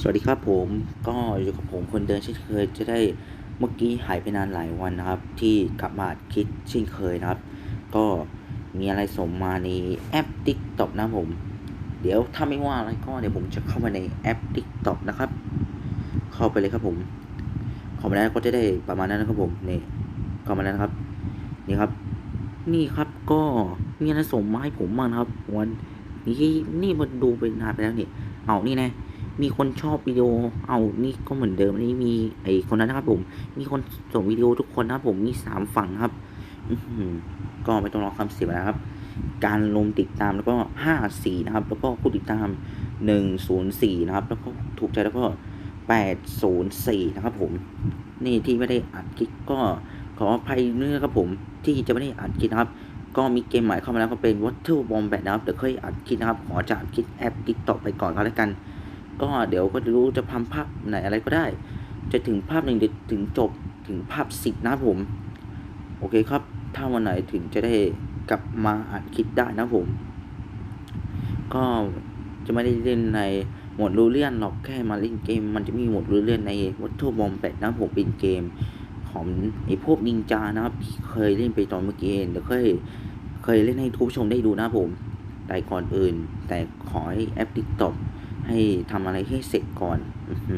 สวัสดีครับผมก็อยู่กับผมคนเดิมเช่นเคยจะได้เมื่อกี้หายไปนานหลายวันนะครับ ที่กลับมาคิดเช่นเคยนะครับ ก็มีอะไรส่งมาในแอป TikTok นะผม เดี๋ยวถ้าไม่ว่าอะไรก็เดี๋ยวผมจะเข้ามาในแอป TikTok นะครับ เข้าไปเลยครับผมเข้ามาแล้วก็จะได้ประมาณนั้นนะครับผมนี่เข้ามาแล้วนะครับ นี่ครับ นี่ครับก็มีอะไรส่งมาให้ผมบ้างนะครับ วันนี้นี่มันดูไปนานไปแล้วนี่เอานี่แนะ มีคนชอบวิดีโอ เอานี่ก็เหมือนเดิมนี่มีไอคนนั้นนะครับผม มีคนส่งวิดีโอทุกคนนะครับผม มีสามฝั่งครับอืก็ไม่ต้องรอคำเสียเวลาครับ การลงติดตามแล้วก็ห้าสี่นะครับ แล้วก็ผู้ติดตามหนึ่งศูนย์สี่นะครับ แล้วก็ถูกใจแล้วก็แปดศูนย์สี่นะครับผม นี่ที่ไม่ได้อัดคลิปก็ขออภัยเนื่อครับผมที่จะไม่ได้อัดคลิปนะครับก็มีเกมใหม่เข้ามาแล้วก็เป็น Water Wombat นะครับเดี๋ยวค่อยอัดคลิปนะครับ ขอจะอัดคลิปแอป TikTok ไปก่อนก็แล้วกัน ก็เดี๋ยวก็จะรู้จะทำภาพไหนอะไรก็ได้ จะถึงภาพหนึ่งถึงจบถึงภาพสิบนะผม โอเคครับ ถ้าวันไหนถึงจะได้กลับมาอัดคลิปได้นะผม ก็จะไม่ได้เล่นในหมดรูเลียนหรอกแค่มาเล่นเกม มันจะมีหมดรูเลียนใน Water Wombat นะผมเป็นเกม ของไอ้พวกนินจานะครับที่เคยเล่นไปตอนเมื่อกี้เองเดี๋ยวเคยเคยเล่นให้ทุกผู้ชมได้ดูนะผม แต่ก่อนอื่น แต่ขอให้แอป TikTok ให้ทำอะไรให้เสร็จก่อนอ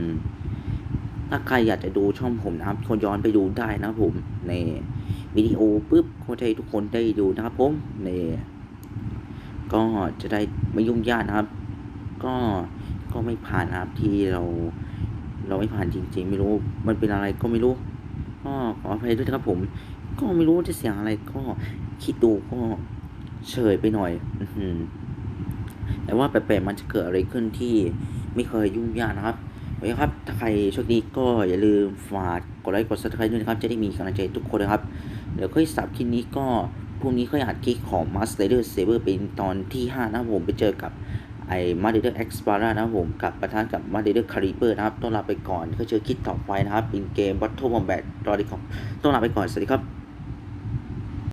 ถ้าใครอยากจะดูช่องผมนะครับคนย้อนไปดูได้นะผม ในวิดีโอปุ๊บก็จะให้ทุกคนได้ดูนะครับผมในก็จะได้ไม่ยุ่งยากนะครับ ก็ก็ไม่ผ่านนะครับที่เรา เราไม่ผ่านจริง ๆ ไม่รู้มันเป็นอะไรก็ไม่รู้ ก็ขออภัยด้วยนะครับผม ก็ไม่รู้จะเสียงอะไรก็คิดดูก็เฉยไปหน่อย อือหือ แต่ว่าแปลกๆมันจะเกิดอะไรขึ้นที่ไม่เคยยุ่งยากนะครับโอเคครับ ถ้าใครโชคดีก็อย่าลืมฝากกดไลค์กด subscribe ด้วยนะครับ จะได้มีกำลังใจทุกคนนะครับ เดี๋ยวค่อยสับคลิปนี้ก็พรุ่งนี้ค่อยอัดคลิปของ Master Rider Saber เป็นตอนที่ 5 นะครับผมไปเจอกับไอ้ m a r d e r e x p l o r e r นะครับผมกับประธานกับ m a r d e r Caliber นะครับ ต้องลาไปก่อนก็เจอคลิปต่อไปนะครับเป็นเกม Battle Combat รอดีครับต้องลาไปก่อน สวัสดีครับ